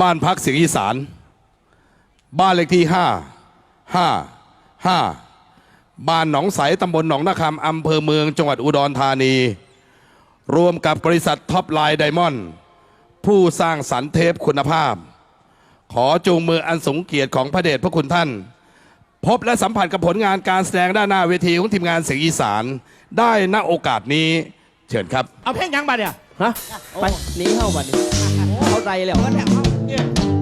บ้านพักเสียงอีสาน บ้านเลขที่ห้าห้าห้าบ้านหนองใสตำบลหนองนาคำอำเภอเมืองจังหวัดอุดรธานี รวมกับบริษัทท็อปไลน์ไดมอนด์ผู้สร้างสรรค์เทปคุณภาพ ขอจูงมืออันสูงเกียรติของพระเดชพระคุณท่าน พบและสัมผัสกับผลงานการแสดงด้านหน้าเวทีของทีมงานเสียงอีสาน ได้ณโอกาสนี้เชิญครับ เอาเพลงยังบัดเนี่ยฮะไปหนีเข้าบัดนี้เข้าใจแล้ว เ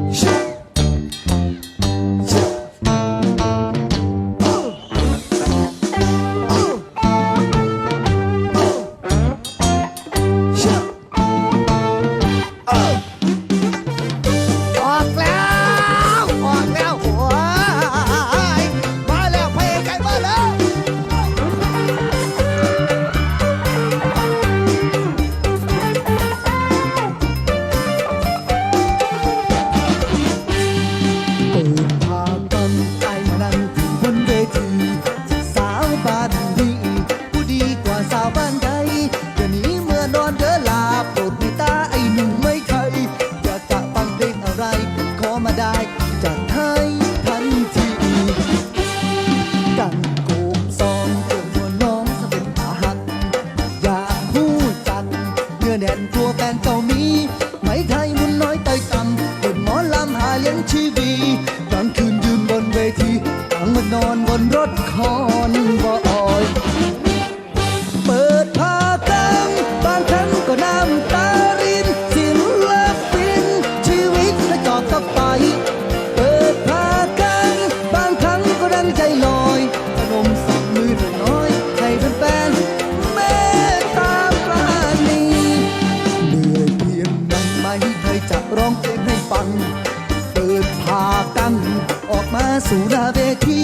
สู่หน้าเวที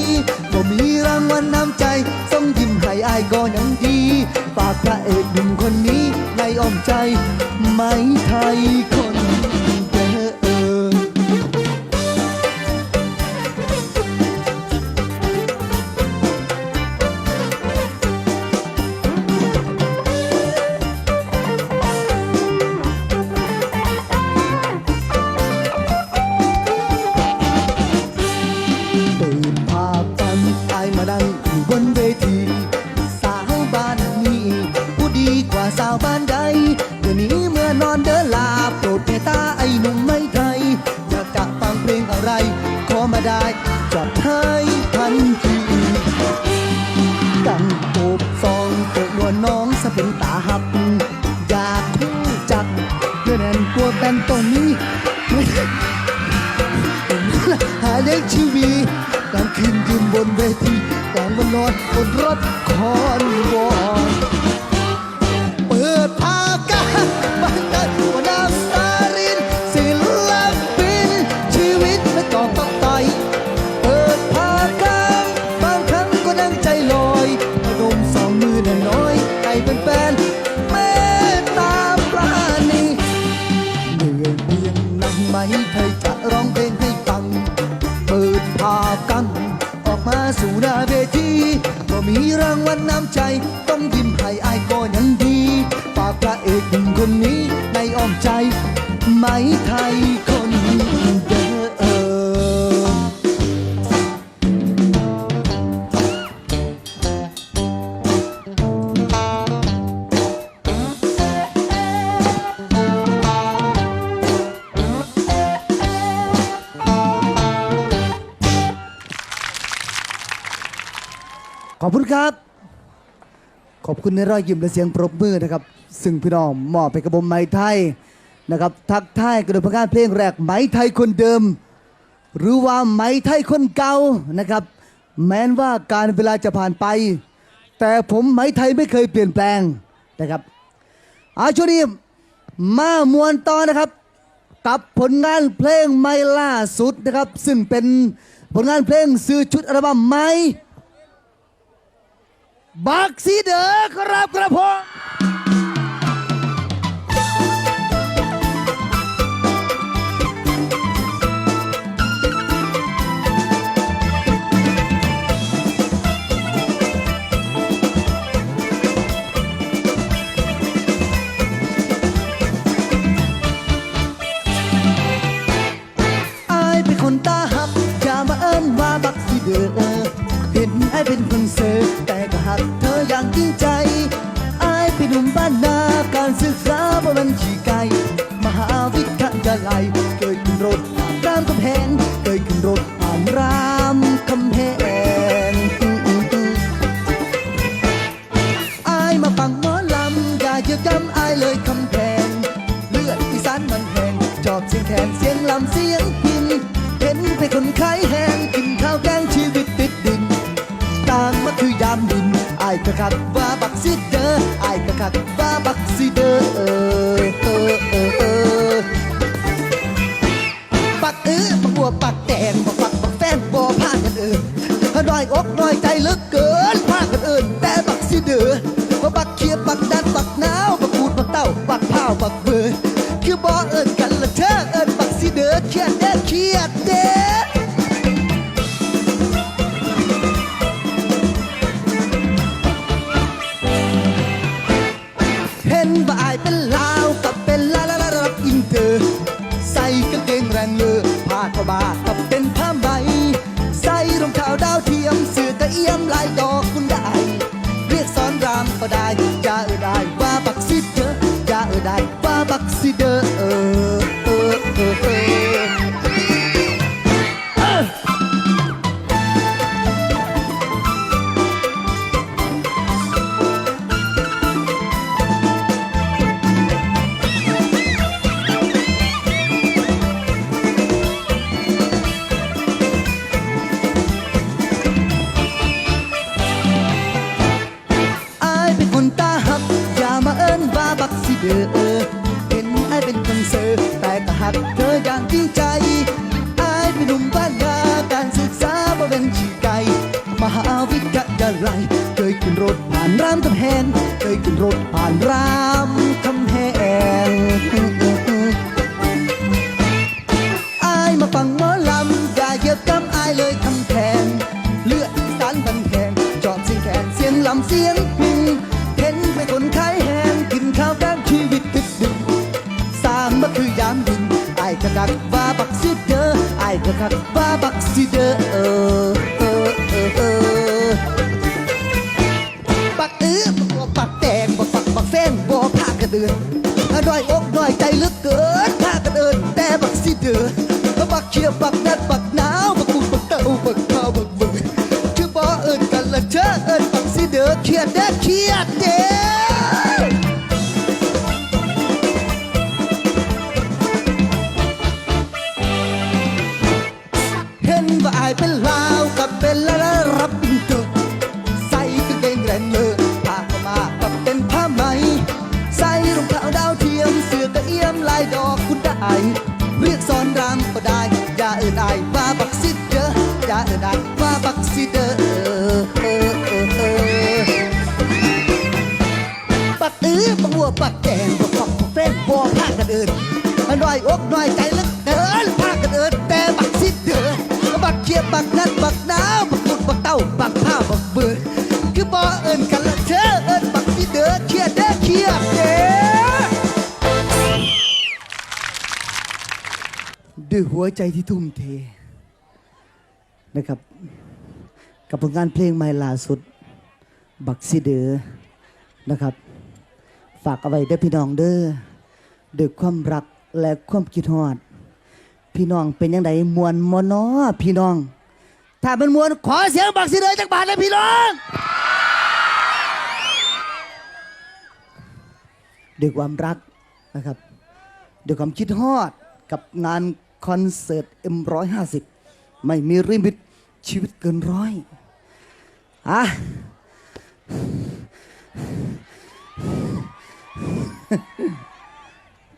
ก็มีรางวัลน้ำใจส่งยิ้มให้อายก็ยังดีฝากพระเอกหนุ่มคนนี้ในอ้อมใจ ไม่ไทยคน ตัวแบนตรงนี้หาเลี้ยงชีวีกลางคืนยืนบนเวทีกลางวันนอนบนรถคอนวอย ก็มีรางวัลน้ำใจ ต้องยิ้มให้อายก็ยังดีฝากพระเอกหนุ่มคนนี้ในอ้อมใจ ไหมไทย คุณครับ ขอบคุณในรอยยิ้มและเสียงปรบมือนะครับ ซึ่งพี่น้องมอบไปกระบมไหมไทยนะครับ ทักทายกระโดดประการเพลงแรกไหมไทยคนเดิม หรือว่าไหมไทยคนเก่านะครับ แม้นว่าการเวลาจะผ่านไป แต่ผมไหมไทยไม่เคยเปลี่ยนแปลงนะครับอาช่วงนี้มามวนต่อนะครับ กับผลงานเพลงใหม่ล่าสุดนะครับ ซึ่งเป็นผลงานเพลงซื้อชุดอัลบั้มใหม่ บักซีเดอร์ครับกระผมคนตาหับยามาเอิ้ว่าบักซีเดอเห็นไอ้เป็นคนเสือแต่ อ เห็นว่าอายเป็นลา น้อยอกน้อยใจเหลือเกินพากันเอินแต่บักสิเดือบักเขียบักนัดบักหนาวบักกูบักเต้าบักข้าวบักมึงคือบ่เอิ้นกันละเธอเอิ้นบักสิเดือเครียดเด้อเครียดเด้อ ดอกคุณได้ เรียกสอนรามก็ได้ อย่าเอ่ยอายว่าบักซิเดออย่าเอ่ยอายว่าบักซิเดอเออเออเออเออปักเอื้อปักวัวปักแกงปักปักปักแฟนบัวพากันเอินน้อยอกน้อยใจลึกเกินพากันเอินแต่บักซิเดอบักเขียบบักนัดบักหนาวบักกุดบักเต้าบักผ้าบักเบือคือบ่เอิ้นกันละเธอเอิ้นบักสิเด้อเครียดเด้อเครียดเด้อ ด้วยหัวใจที่ทุ่มเทนะครับ กับผลงานเพลงใหม่ล่าสุด บักสิเดอนะครับ ฝากเอาไว้เด้พี่น้องเด้อด้วยความรักและความคิดฮอด พี่น้องเป็นยังไงมวนมอนอพี่น้อง ถ้าเป็นมวนขอเสียงบักสิเดอจากบาทเลยพี่น้องด้วยความรักนะครับด้วยความคิดฮอด กับงานคอนเสิร์ต M150 ไม่มีริมิตชีวิตเกินร้อยอะ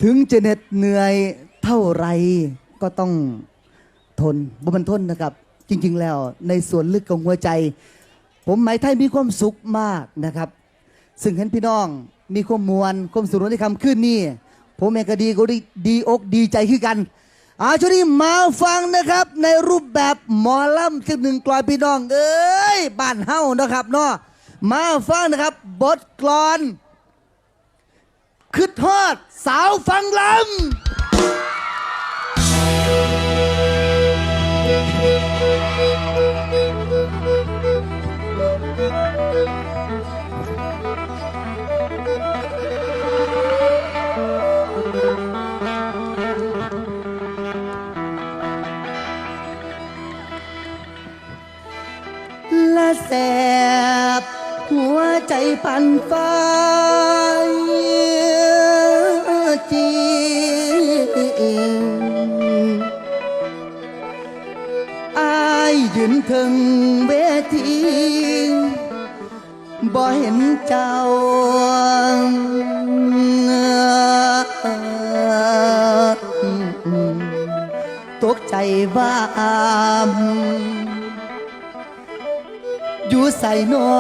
ถึงจะเหน็ดเหนื่อยเท่าไรก็ต้องทนบ่มันทนนะครับ จริง ๆ แล้วในส่วนลึกของหัวใจ ผมหมายไทยมีความสุขมากนะครับ ซึ่งเห็นพี่น้องมีความมวลความสุขในคำขึ้นนี่ ผมเองก็ดีก็ดีดีอกดีใจขึ้นกันอาช่วงนี้มาฟังนะครับ ในรูปแบบหมอลำที่หนึ่งกลอยพี่น้อง เอ้ยบ้านเฮานะครับเนาะมาฟังนะครับ บทกลอนคึดทอดสาวฟังลำ แสบ หัวใจปั่นไฟจีอายยืนถึงเวทีบ่เห็นเจ้าตกใจบ้าม อยู่ใส่นอ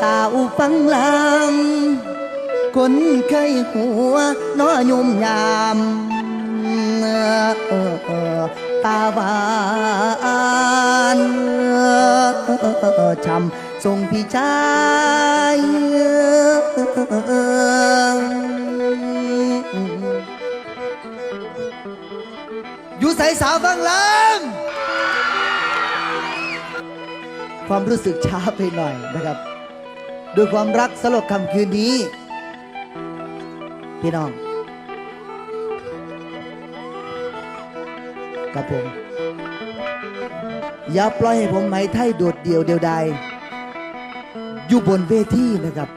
สาวฟังลำคนเคยหัวนอยุ่มยามตาหวานช้ำทรงพี่ชายอยู่ใส่สาวฟังลำ ความรู้สึกช้าไปหน่อยนะครับด้วยความรักสลดคำคืนนี้ พี่น้องกับผม อย่าปล่อยให้ผมไหมไทยโดดเดี่ยวเดียวดายอยู่บนเวทีนะครับ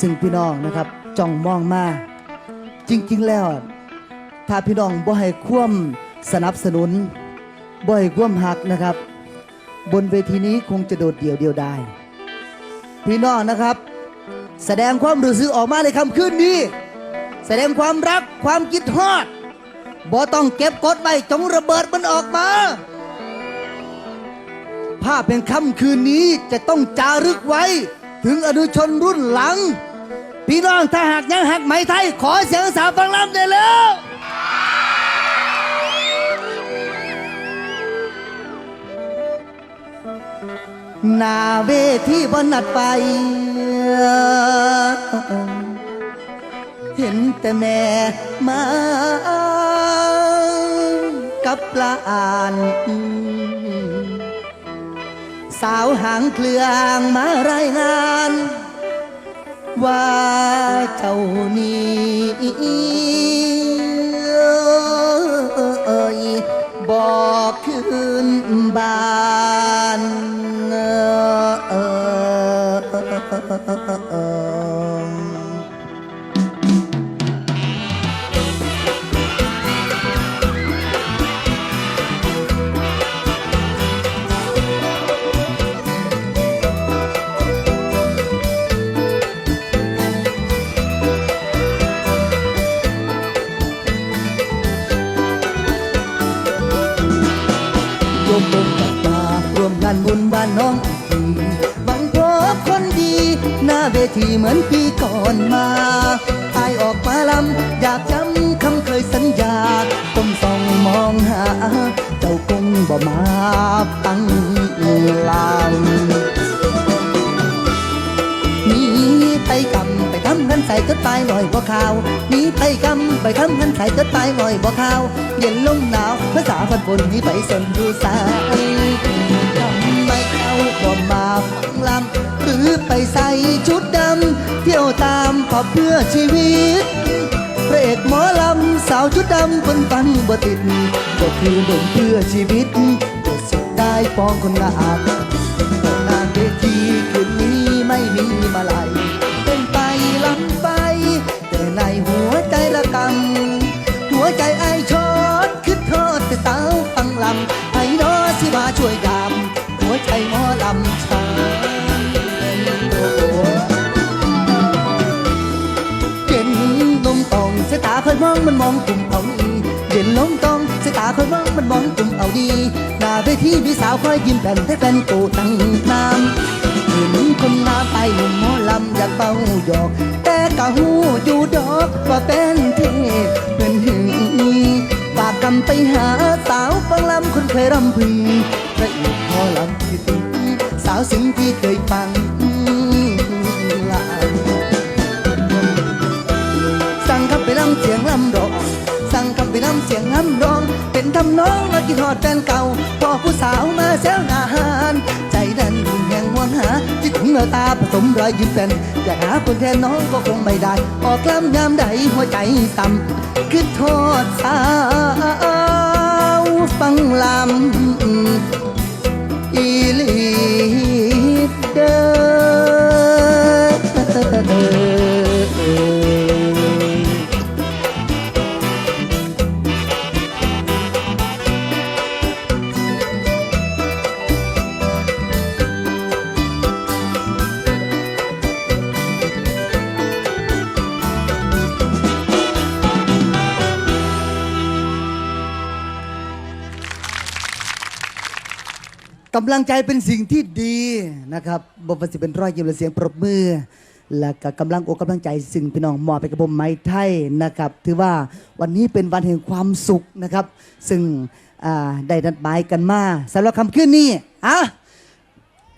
ซึ่งพี่น้องนะครับจ้องมองมา จริง ๆ แล้ว ถ้าพี่น้องบ่ให้ควมสนับสนุนบ่ให้ควมหักนะครับ บนเวทีนี้คงจะโดดเดี่ยวเดียวได้ พี่น้องนะครับ แสดงความรู้สึกออกมาในคำคืนนี้ แสดงความรักความคิดฮอดบ่ต้องเก็บกดไว้จงระเบิดมันออกมา ภาพเป็นค่ำคืนนี้จะต้องจารึกไว้ ถึงอนุชนรุ่นหลัง พี่น้องถ้าหากยังหักไหมไทย ขอเสียงสาวฟังลำได้แล้ว หน้าเวทีบนนัดไป เห็นแต่แม่มากับปลาอ่าน สาวหางเคลืองมารายงาน ว่าเจ้านี้บอกคืนบ้า เวทีเหมือนปีก่อนมาอายออกมาลำอยากจำคำเคยสัญญาก้มส่องมองหา เจ้าคงบ่มาฟังลางหนีไปกำไปทำกันใส่ก็ตายหน่อยบ่ข่าวหนีไปกำไปทำกันใส่ก็ตายหน่อยบ่ข่าว เย็นลมหนาวภาษาพันฝนนี้ไปสนดูสายทำไมเขาบ่มา รือไปใส่ชุดดำ เที่ยวตามขอบเพื่อชีวิตพระเอกหมอลำสาวชุดดำคนฟันบ่ติดก็คือบนเพื่อชีวิตจะสุดได้ปองคนงาบนานเวทีคืนนี้ไม่มีมาลา มองมันมองกลุ่มเอาดีเย็นลมตองสายตาคอยมองมันมองกลุ่มเอาดีหน้าเวทีมีสาวคอยยิ้มแผ่นให้แฟนโกตั้งน้ำเห็นคนหน้าไปหนุ่มหมอลำอยากเป่าหยอก แต่กะหูอยู่ดอกว่าเป็นเทพเป็นหึงฝากกำไปหาสาวฟังลำคนเคยรำพึงพระเอกหมอลำที่ตึงสาวสิงที่เคยฟัง น้องและกินหอดแฟนเก่าพอผู้สาวมาแซวหน้าหานใจดันยิ่งแห่งหวงหาจิตถึงเงาตาผสมรอยยิ้มแฟนอยากหาคนแทนน้องก็คงไม่ได้ ออกกล้ำยามใดหัวใจต่ำคือโทษสาวฟังลำอีลีกำลังใจเป็นสิ่งที่ดีนะครับบ่ว่าสิเป็นรอยยิ้มและเสียงปรบมือ และก็กำลังอกกำลังใจซึ่งพี่น้องมอบไปกับผมไม้ไทยนะครับ ถือว่าวันนี้เป็นวันแห่งความสุขนะครับ ซึ่งอ่าได้นัดหมายกันมาสำหรับคำขึ้นนี้อะ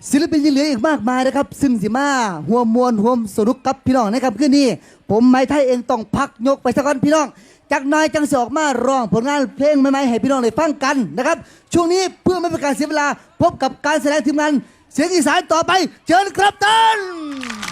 ศิลปินยังเหลืออีกมากมายนะครับ ซึ่งสิมาหัวมวลหัวสนุกกับพี่น้องนะครับคืนนี้ผมไม้ไทยเองต้องพักยกไปสักก่อนพี่น้อง จากนายจังสออกมาร้องผลงานเพลงใหม่ๆให้พี่น้องได้ฟังกันนะครับ ช่วงนี้เพื่อไม่เป็นการเสียเวลาพบกับการแสดงทีมงานเสียงอีสานต่อไป เชิญครับท่าน